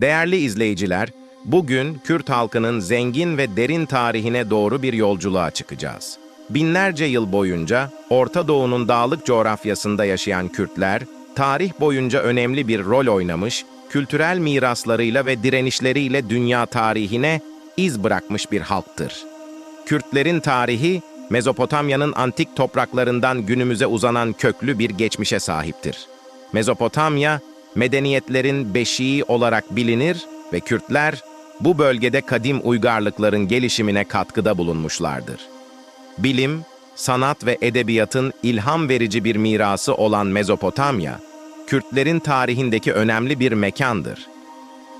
Değerli izleyiciler, bugün Kürt halkının zengin ve derin tarihine doğru bir yolculuğa çıkacağız. Binlerce yıl boyunca Orta Doğu'nun dağlık coğrafyasında yaşayan Kürtler, tarih boyunca önemli bir rol oynamış, kültürel miraslarıyla ve direnişleriyle dünya tarihine iz bırakmış bir halktır. Kürtlerin tarihi, Mezopotamya'nın antik topraklarından günümüze uzanan köklü bir geçmişe sahiptir. Mezopotamya, medeniyetlerin beşiği olarak bilinir ve Kürtler, bu bölgede kadim uygarlıkların gelişimine katkıda bulunmuşlardır. Bilim, sanat ve edebiyatın ilham verici bir mirası olan Mezopotamya, Kürtlerin tarihindeki önemli bir mekandır.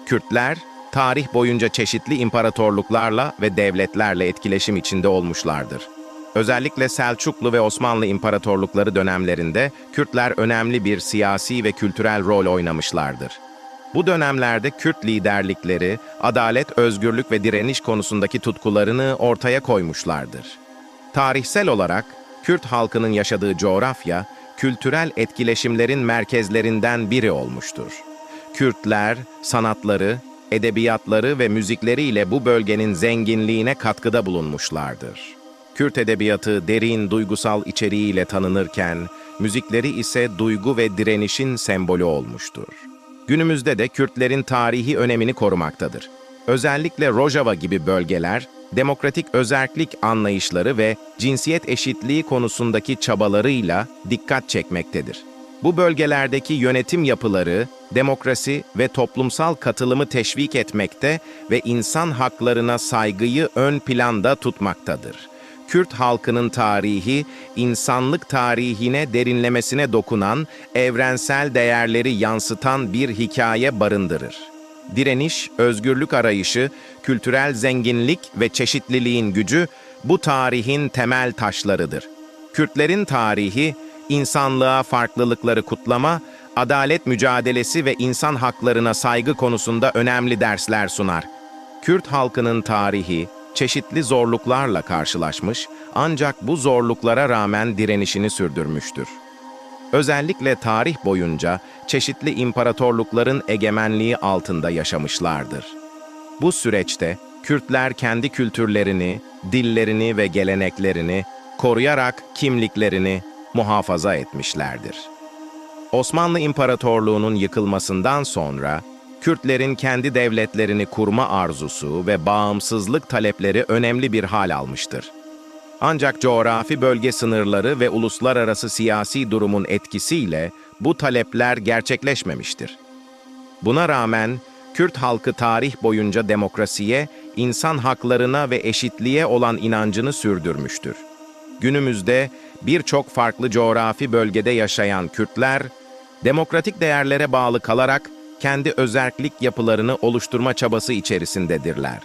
Kürtler, tarih boyunca çeşitli imparatorluklarla ve devletlerle etkileşim içinde olmuşlardır. Özellikle Selçuklu ve Osmanlı imparatorlukları dönemlerinde Kürtler önemli bir siyasi ve kültürel rol oynamışlardır. Bu dönemlerde Kürt liderlikleri, adalet, özgürlük ve direniş konusundaki tutkularını ortaya koymuşlardır. Tarihsel olarak Kürt halkının yaşadığı coğrafya, kültürel etkileşimlerin merkezlerinden biri olmuştur. Kürtler, sanatları, edebiyatları ve müzikleriyle bu bölgenin zenginliğine katkıda bulunmuşlardır. Kürt edebiyatı derin duygusal içeriğiyle tanınırken, müzikleri ise duygu ve direnişin sembolü olmuştur. Günümüzde de Kürtlerin tarihi önemini korumaktadır. Özellikle Rojava gibi bölgeler, demokratik özerklik anlayışları ve cinsiyet eşitliği konusundaki çabalarıyla dikkat çekmektedir. Bu bölgelerdeki yönetim yapıları, demokrasi ve toplumsal katılımı teşvik etmekte ve insan haklarına saygıyı ön planda tutmaktadır. Kürt halkının tarihi, insanlık tarihine derinlemesine dokunan, evrensel değerleri yansıtan bir hikaye barındırır. Direniş, özgürlük arayışı, kültürel zenginlik ve çeşitliliğin gücü bu tarihin temel taşlarıdır. Kürtlerin tarihi, insanlığa farklılıkları kutlama, adalet mücadelesi ve insan haklarına saygı konusunda önemli dersler sunar. Kürt halkının tarihi, çeşitli zorluklarla karşılaşmış ancak bu zorluklara rağmen direnişini sürdürmüştür. Özellikle tarih boyunca çeşitli imparatorlukların egemenliği altında yaşamışlardır. Bu süreçte Kürtler kendi kültürlerini, dillerini ve geleneklerini koruyarak kimliklerini muhafaza etmişlerdir. Osmanlı İmparatorluğu'nun yıkılmasından sonra Kürtlerin kendi devletlerini kurma arzusu ve bağımsızlık talepleri önemli bir hal almıştır. Ancak coğrafi bölge sınırları ve uluslararası siyasi durumun etkisiyle bu talepler gerçekleşmemiştir. Buna rağmen Kürt halkı tarih boyunca demokrasiye, insan haklarına ve eşitliğe olan inancını sürdürmüştür. Günümüzde birçok farklı coğrafi bölgede yaşayan Kürtler, demokratik değerlere bağlı kalarak kendi özerklik yapılarını oluşturma çabası içerisindedirler.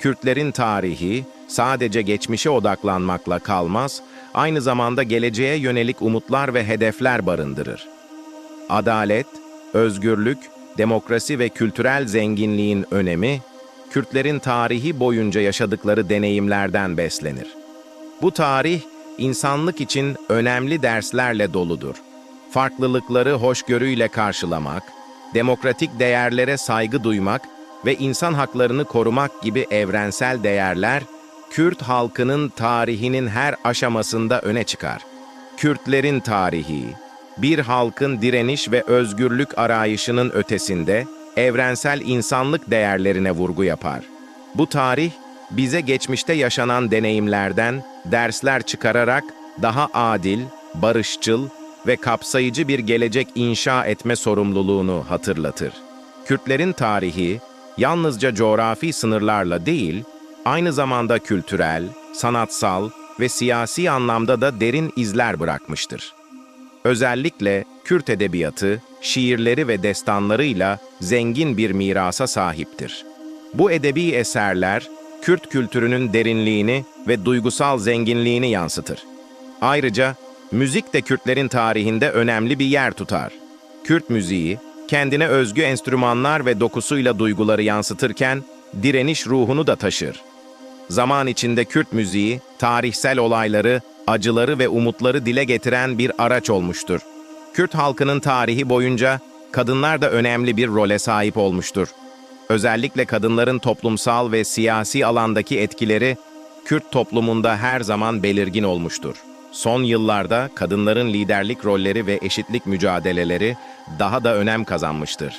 Kürtlerin tarihi sadece geçmişe odaklanmakla kalmaz, aynı zamanda geleceğe yönelik umutlar ve hedefler barındırır. Adalet, özgürlük, demokrasi ve kültürel zenginliğin önemi, Kürtlerin tarihi boyunca yaşadıkları deneyimlerden beslenir. Bu tarih, insanlık için önemli derslerle doludur. Farklılıkları hoşgörüyle karşılamak, demokratik değerlere saygı duymak ve insan haklarını korumak gibi evrensel değerler, Kürt halkının tarihinin her aşamasında öne çıkar. Kürtlerin tarihi, bir halkın direniş ve özgürlük arayışının ötesinde evrensel insanlık değerlerine vurgu yapar. Bu tarih, bize geçmişte yaşanan deneyimlerden dersler çıkararak daha adil, barışçıl ve kapsayıcı bir gelecek inşa etme sorumluluğunu hatırlatır. Kürtlerin tarihi, yalnızca coğrafi sınırlarla değil, aynı zamanda kültürel, sanatsal ve siyasi anlamda da derin izler bırakmıştır. Özellikle Kürt edebiyatı, şiirleri ve destanlarıyla zengin bir mirasa sahiptir. Bu edebi eserler, Kürt kültürünün derinliğini ve duygusal zenginliğini yansıtır. Ayrıca müzik de Kürtlerin tarihinde önemli bir yer tutar. Kürt müziği, kendine özgü enstrümanlar ve dokusuyla duyguları yansıtırken, direniş ruhunu da taşır. Zaman içinde Kürt müziği, tarihsel olayları, acıları ve umutları dile getiren bir araç olmuştur. Kürt halkının tarihi boyunca kadınlar da önemli bir role sahip olmuştur. Özellikle kadınların toplumsal ve siyasi alandaki etkileri Kürt toplumunda her zaman belirgin olmuştur. Son yıllarda kadınların liderlik rolleri ve eşitlik mücadeleleri daha da önem kazanmıştır.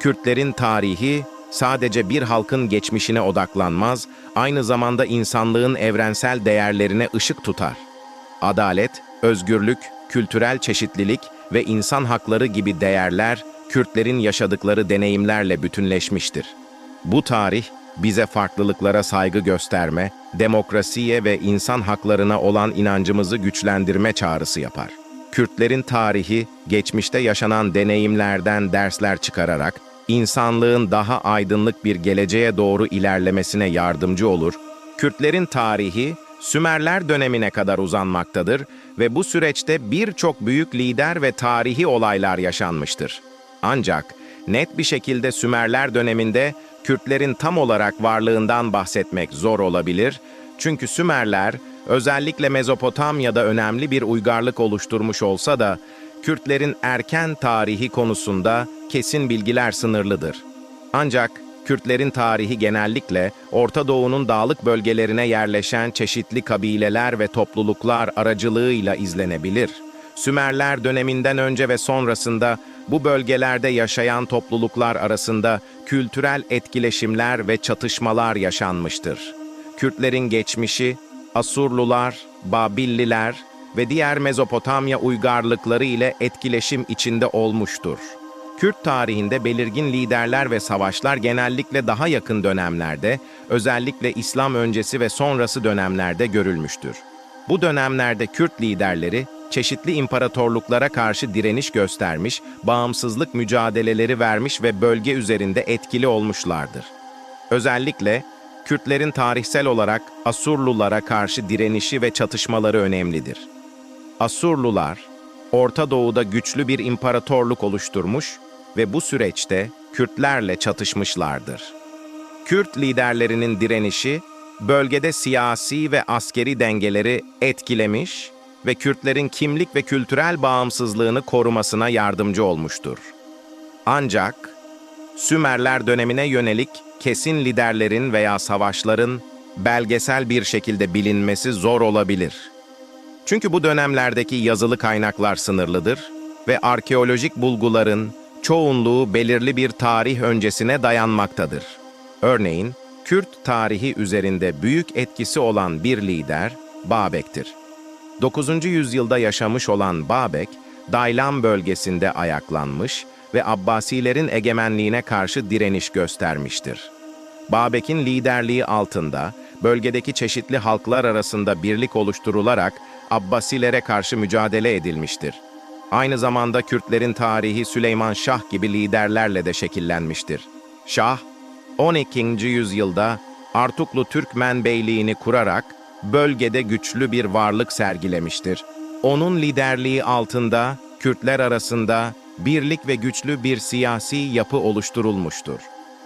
Kürtlerin tarihi sadece bir halkın geçmişine odaklanmaz, aynı zamanda insanlığın evrensel değerlerine ışık tutar. Adalet, özgürlük, kültürel çeşitlilik ve insan hakları gibi değerler Kürtlerin yaşadıkları deneyimlerle bütünleşmiştir. Bu tarih bize farklılıklara saygı gösterme, demokrasiye ve insan haklarına olan inancımızı güçlendirme çağrısı yapar. Kürtlerin tarihi, geçmişte yaşanan deneyimlerden dersler çıkararak, insanlığın daha aydınlık bir geleceğe doğru ilerlemesine yardımcı olur. Kürtlerin tarihi, Sümerler dönemine kadar uzanmaktadır ve bu süreçte birçok büyük lider ve tarihi olaylar yaşanmıştır. Ancak net bir şekilde Sümerler döneminde Kürtlerin tam olarak varlığından bahsetmek zor olabilir. Çünkü Sümerler özellikle Mezopotamya'da önemli bir uygarlık oluşturmuş olsa da Kürtlerin erken tarihi konusunda kesin bilgiler sınırlıdır. Ancak Kürtlerin tarihi genellikle Orta Doğu'nun dağlık bölgelerine yerleşen çeşitli kabileler ve topluluklar aracılığıyla izlenebilir. Sümerler döneminden önce ve sonrasında bu bölgelerde yaşayan topluluklar arasında kültürel etkileşimler ve çatışmalar yaşanmıştır. Kürtlerin geçmişi, Asurlular, Babilliler ve diğer Mezopotamya uygarlıkları ile etkileşim içinde olmuştur. Kürt tarihinde belirgin liderler ve savaşlar genellikle daha yakın dönemlerde, özellikle İslam öncesi ve sonrası dönemlerde görülmüştür. Bu dönemlerde Kürt liderleri çeşitli imparatorluklara karşı direniş göstermiş, bağımsızlık mücadeleleri vermiş ve bölge üzerinde etkili olmuşlardır. Özellikle Kürtlerin tarihsel olarak Asurlulara karşı direnişi ve çatışmaları önemlidir. Asurlular, Orta Doğu'da güçlü bir imparatorluk oluşturmuş ve bu süreçte Kürtlerle çatışmışlardır. Kürt liderlerinin direnişi, bölgede siyasi ve askeri dengeleri etkilemiş ve Kürtlerin kimlik ve kültürel bağımsızlığını korumasına yardımcı olmuştur. Ancak Sümerler dönemine yönelik kesin liderlerin veya savaşların belgesel bir şekilde bilinmesi zor olabilir. Çünkü bu dönemlerdeki yazılı kaynaklar sınırlıdır ve arkeolojik bulguların çoğunluğu belirli bir tarih öncesine dayanmaktadır. Örneğin, Kürt tarihi üzerinde büyük etkisi olan bir lider Babek'tir. 9. yüzyılda yaşamış olan Babek, Daylam bölgesinde ayaklanmış ve Abbasilerin egemenliğine karşı direniş göstermiştir. Babek'in liderliği altında bölgedeki çeşitli halklar arasında birlik oluşturularak Abbasilere karşı mücadele edilmiştir. Aynı zamanda Kürtlerin tarihi Süleyman Şah gibi liderlerle de şekillenmiştir. Şah, 12. yüzyılda Artuklu Türkmen Beyliğini kurarak bölgede güçlü bir varlık sergilemiştir. Onun liderliği altında Kürtler arasında birlik ve güçlü bir siyasi yapı oluşturulmuştur.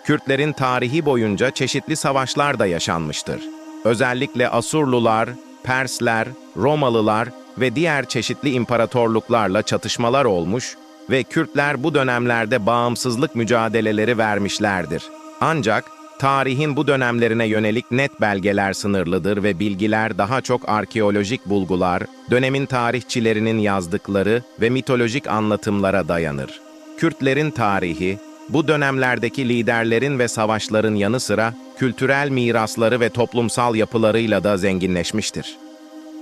Kürtlerin tarihi boyunca çeşitli savaşlar da yaşanmıştır. Özellikle Asurlular, Persler, Romalılar ve diğer çeşitli imparatorluklarla çatışmalar olmuş ve Kürtler bu dönemlerde bağımsızlık mücadeleleri vermişlerdir. Ancak tarihin bu dönemlerine yönelik net belgeler sınırlıdır ve bilgiler daha çok arkeolojik bulgular, dönemin tarihçilerinin yazdıkları ve mitolojik anlatımlara dayanır. Kürtlerin tarihi, bu dönemlerdeki liderlerin ve savaşların yanı sıra kültürel mirasları ve toplumsal yapılarıyla da zenginleşmiştir.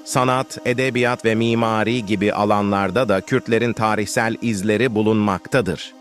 Sanat, edebiyat ve mimari gibi alanlarda da Kürtlerin tarihsel izleri bulunmaktadır.